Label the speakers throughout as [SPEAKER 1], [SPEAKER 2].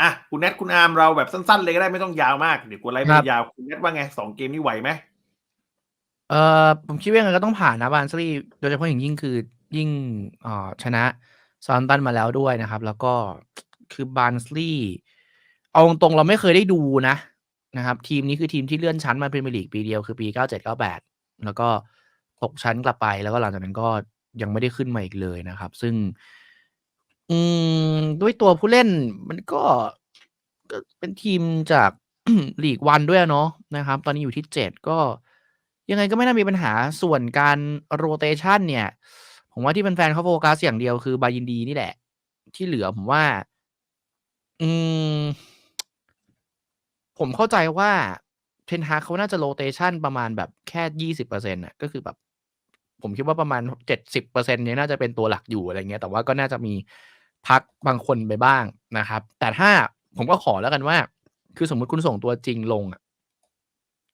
[SPEAKER 1] อะคุณแนทคุณอาร์มเราแบบสั้นๆเลยก็ได้ไม่ต้องยาวมากเดี๋ยวกลัวไลฟ์
[SPEAKER 2] ครั
[SPEAKER 1] มัน
[SPEAKER 2] บ
[SPEAKER 1] ยาวคุณแนทว่าไงสองเกมนี้ไหวไหม
[SPEAKER 2] เอ่อผมคิดว่ายังไงก็ต้องผ่านนะบาร์นสลีย์โดยเฉพาะอย่างยิ่งคือยิ่งเอ่อชนะซอนตันมาแล้วด้วยนะครับ แล้วก็คือบาร์นสลีย์เอาตรงๆเราไม่เคยได้ดูนะนะครับ ทีมนี้คือทีมที่เลื่อนชั้นมาพรีเมียร์ลีกปีเดียวคือปี 97 98 แล้วก็ตกชั้นกลับไปแล้วก็หลังจากนั้นก็ยังไม่ได้ขึ้นมาอีกเลยนะครับ ซึ่ง อืม ด้วยตัวผู้เล่นมันก็ก็เป็นทีมจาก ลีกวันด้วยเนาะนะครับ ตอนนี้อยู่ที่เจ็ดก็ ยังไงก็ไม่น่ามีปัญหาส่วนการโรเตชันเนี่ย ผมว่าที่แฟนๆเขาโฟกัสอย่างเดียวคือบายินดีนี่แหละ ที่เหลือผมว่า อืม ผมเข้าใจว่าเทนฮาเขาน่าจะโรเตชันประมาณแบบแค่ยี่สิบเปอร์เซ็นต์่ะก็คือแบบผมคิดว่าประมาณเจ็ดสิบเปอร์เซ็นต์นี้ยน่าจะเป็นตัวหลักอยู่อะไรเงี้ย แต่ว่าก็น่าจะมี พักบางคนไปบ้างนะครับ แต่ถ้าผมก็ขอแล้วกันว่า คือสมมติคุณส่งตัวจริงลงอะ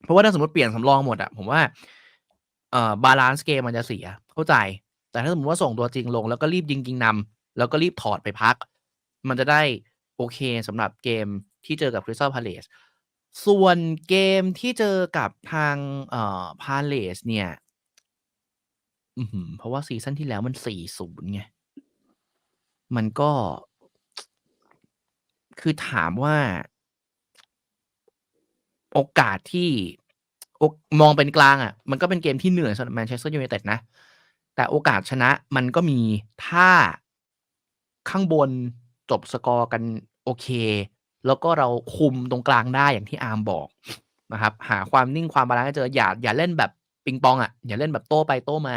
[SPEAKER 2] เพราะว่าถ้าสมมติเปลี่ยนสำรองหมดอะผมว่าเอ่อบาลานซ์เกมมันจะเสีย เข้าใจ แต่ถ้าสมมติว่าส่งตัวจริงลง แล้วก็รีบยิงยิงนำแล้วก็รีบถอดไปพัก มันจะได้โอเคสำหรับเกมที่เจอกับคริสตัลพาเลสส่วนเกมที่เจอกับทางเอ่อพาเลสเนี่ยเพราะว่าซีซั่นที่แล้วมันสี่ศูนย์ไง มันก็ คือถามว่า โอกาสที่ โอ มองเป็นกลางอะ่ะมันก็เป็นเกมที่เหนื่อยสำหรับแมนเชสเตอร์ยูไนเต็ดนะ แต่โอกาสชนะมันก็มี ถ้า ข้างบนจบสกอร์กันโอเค แล้วก็เราคุมตรงกลางได้อย่างที่อาร์มบอกนะครับ หาความนิ่งความบาลานซ์เจอ อย่า อย่าเล่นแบบปิงปองอะ่ะ อย่าเล่นแบบโต้ไปโต้มา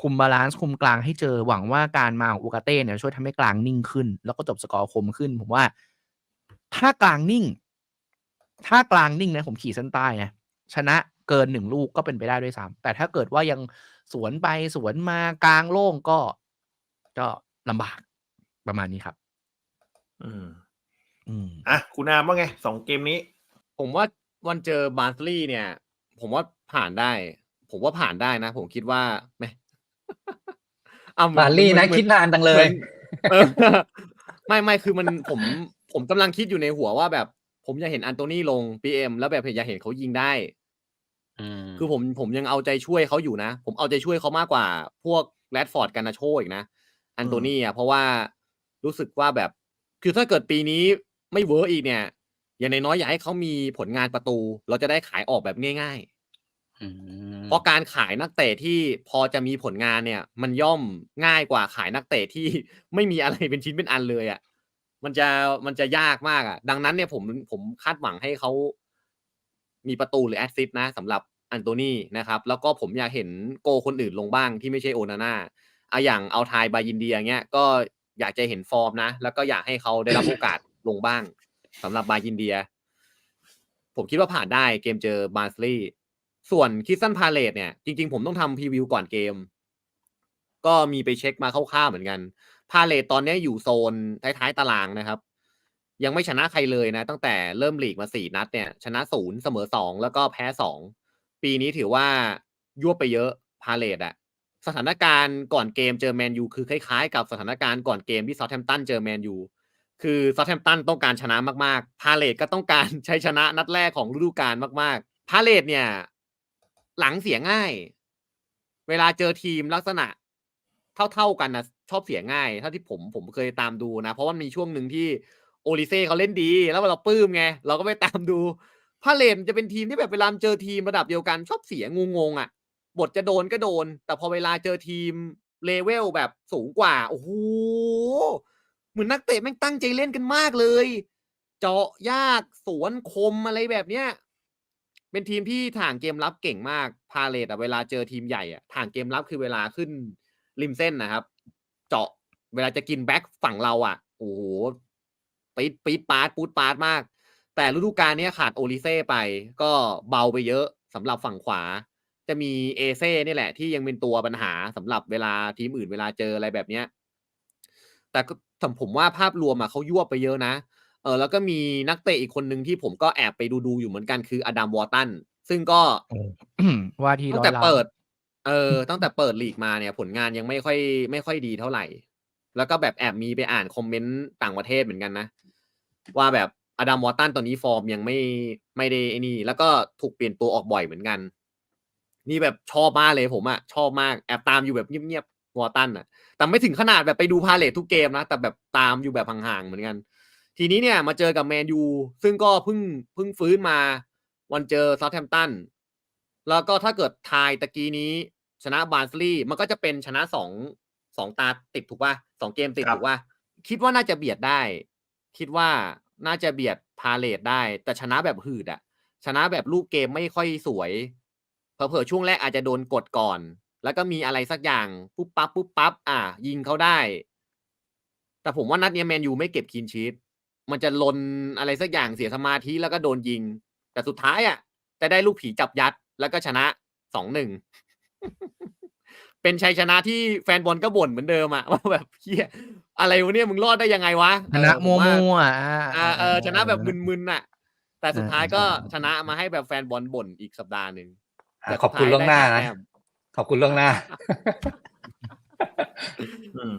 [SPEAKER 2] คุมบาลานซ์คุมกลางให้เจอหวังว่าการมาของอูกาเต้เนี่ยช่วยทำให้กลางนิ่งขึ้น แล้วก็จบสกอร์คมขึ้น ผมว่า ถ้ากลางนิ่ง ถ้ากลางนิ่งนะผมขีดเส้นใต้นะชนะเกินหนึ่งลูกก็เป็นไปได้ด้วยซ้ำแต่ถ้าเกิดว่ายังสวนไปสวนมากลางโล่งก็ก็ลำบากประมาณนี้ครับ
[SPEAKER 1] อืม
[SPEAKER 2] อืม
[SPEAKER 1] อะคุณอาร์มว่าไงสองเกมนี้
[SPEAKER 3] ผมว่าวันเจอบาร์นสลีย์เนี่ย ผมว่าผ่านได้ ผมว่าผ่านได้นะ ผมคิดว่าแหม่ อะเหมื
[SPEAKER 4] บาร์ลี่นะ
[SPEAKER 3] เหมือ
[SPEAKER 4] คิดนานจังเลย
[SPEAKER 3] หมือนเออไม่ไม่คือมันผมผมกำลังคิดอยู่ในหัวว่าแบบ ผมอยากเห็นอันโตนี่ลงพีเอ็มแล้วแบบอยากเห็นเขายิงได้คือผมผมยังเอาใจช่วยเขาอยู่นะ ผมเอาใจช่วยเขามากกว่า พวกแรดฟอร์ดกันนาโชอีกนะอันโตนี่อะเพราะว่ารู้สึกว่าแบบ คือถ้าเกิดปีนี้ไม่เวิร์กอีกเนี่ย อย่างน้อยๆอยากให้เขามีผลงานประตู เราจะได้ขายออกแบบง่ายๆ เพราะการขายนักเตะที่พอจะมีผลงานเนี่ย มันย่อมง่ายกว่าขายนักเตะที่ไม่มีอะไรเป็นชิ้นเป็นอันเลยอะ มันจะมันจะยากมากอะ ดังนั้นเนี่ยผมผมคาดหวังให้เขามีประตูหรือแอสซิสต์นะสำหรับอันโตนี่นะครับ แล้วก็ผมอยากเห็นโกคนอื่นลงบ้างที่ไม่ใช่โอนาน่าอะอย่างเอาทายบายินเดียเงี้ยก็อยากจะเห็นฟอร์มนะ แล้วก็อยากให้เขาได้รับโอกาสลงบ้างสำหรับบายินเดีย ผมคิดว่าผ่านได้เกมเจอบาร์สลีย์ ส่วนคิสซันพาเลตเนี่ย จริง ๆ ผมต้องทำพรีวิวก่อนเกม ก็มีไปเช็คมาคร่าวๆเหมือนกัน พาเลตตอนนี้อยู่โซนท้ายๆตารางนะครับ ยังไม่ชนะใครเลยนะ ตั้งแต่เริ่มลีกมาสี่นัดเนี่ย ชนะศูนย์เสมอสองแล้วก็แพ้สองปีนี้ถือว่ายั่วไปเยอะพาเลตอะสถานการณ์ก่อนเกมเจอแมนยูคือคล้ายๆ กับสถานการณ์ก่อนเกมที่ซาแ h มตันเจอแมนยูคือซาแ h มตันต้องการชนะมากๆ พาเลตก็ต้องการใช้ชนะนัดแรกของฤดูกาลมากๆ พาเลตเนี่ย หลังเสียง่าย เวลาเจอทีมลักษณะเท่าๆกันนะชอบเสียง่ายถ้าที่ผมผมเคยตามดูนะ เพราะว่ามีช่วงหนึ่งที่โอลิเซ่เขาเล่นดี แล้วเราปลื้มไง เราก็ไปตามดูพาเลนจะเป็นทีมที่แบบเวลาเจอทีมระดับเดียวกัน ชอบเสียงงงๆอะ บทจะโดนก็โดน แต่พอเวลาเจอทีมเลเวลแบบสูงกว่า โอ้โห เหมือนนักเตะแม่งตั้งใจเล่นกันมากเลย เจาะยากสวนคมอะไรแบบเนี้ย เป็นทีมที่ถ่างเกมรับเก่งมาก พาเลตอะเวลาเจอทีมใหญ่อะถ่างเกมรับคือเวลาขึ้นริมเส้นนะครับ เจาะเวลาจะกินแบ็คฝั่งเราอะโอ้โหปี๊ดปีดปาร์ตปูดปาร์ตมาก แต่ฤดูกาลนี้ขาดโอลิเซ่ไป ก็เบาไปเยอะสำหรับฝั่งขวา จะมีเอเซ่นี่แหละ ที่ยังเป็นตัวปัญหาสำหรับเวลาทีมอื่นเวลาเจออะไรแบบเนี้ยแต่ก็แต่ผมว่าภาพรวมอะเขายั่วไปเยอะนะ เออแล้วก็มีนักเตะอีกคนหนึ่งที่ผมก็แอบไปดูดูๆอยู่เหมือนกันคืออดัมวอร์ตันซึ่งก็
[SPEAKER 2] ว่าที่
[SPEAKER 3] ตั้
[SPEAKER 2] ร้
[SPEAKER 3] ง
[SPEAKER 2] อย
[SPEAKER 3] แต่
[SPEAKER 2] ล้าน
[SPEAKER 3] เปิด เออ ตั้งแต่เปิดลีกมาเนี่ย ผลงานยังไม่ค่อย ไม่ค่อยดีเท่าไหร่ แล้วก็แบบแอบมีไปอ่านคอมเมนต์ต่างประเทศเหมือนกันนะ ว่าแบบอดัมวอตตันตอนนี้ฟอร์มยังไม่ไม่ได้ไอ้นี่ แล้วก็ถูกเปลี่ยนตัวออกบ่อยเหมือนกัน นี่แบบชอบมากเลยผมอะชอบมากแอบตามอยู่แบบเงียบๆวอตตันอะแต่ไม่ถึงขนาดแบบไปดูพาเลททุกเกมนะแต่แบบตามอยู่แบบห่างๆเหมือนกัน ทีนี้เนี่ยมาเจอกับแมนยูซึ่งก็เพิ่งเพิ่งฟื้นมาวันเจอซาท์แฮมป์ตันแล้วก็ถ้าเกิดทายตะกี้นี้ชนะบาร์นสลีย์มันก็จะเป็นชนะสองสองตาติดถูกป่ะสองเกมติด
[SPEAKER 1] ครับ
[SPEAKER 3] ถูกป่ะคิดว่าน่าจะเบียดได้ คิดว่าน่าจะเบียดพาเลทได้ แต่ชนะแบบหืดอะชนะแบบลูกเกมไม่ค่อยสวยเผลอๆช่วงแรกอาจจะโดนกดก่อน แล้วก็มีอะไรสักอย่างปุ๊บปั๊บปุ๊บปั๊บอะ ยิงเขาได้ แต่ผมว่านัดเนี้ยแมนยูไม่เก็บคีนชีต มันจะลนอะไรสักอย่างเสียสมาธิแล้วก็โดนยิง แต่สุดท้ายอะจะได้ลูกผีจับยัดแล้วก็ชนะสองหนึ่งเป็นชัยชนะที่แฟนบอลก็บ่นเหมือนเดิมอะว่าแบบเฮียอะไรวะเนี่ยมึงรอดได้ยังไงวะ
[SPEAKER 2] ชนะ
[SPEAKER 3] เออผ
[SPEAKER 2] มัว
[SPEAKER 3] ว่า
[SPEAKER 2] มัวๆอะ
[SPEAKER 3] อ่าเออชนะแบบมึนๆน่ะ แต่สุดท้ายก็
[SPEAKER 2] อ่า
[SPEAKER 3] ชนะมาให้แบบแฟนบอลบ่นอีกสัปดาห์หนึ่ง
[SPEAKER 4] อะ
[SPEAKER 3] แต่
[SPEAKER 4] ขอบคุณ
[SPEAKER 3] สุด
[SPEAKER 4] ล่วงหน้า
[SPEAKER 3] ท้ยได้
[SPEAKER 4] นะ
[SPEAKER 3] แต้ม
[SPEAKER 4] ขอบคุณล่วงหน้า
[SPEAKER 1] อืม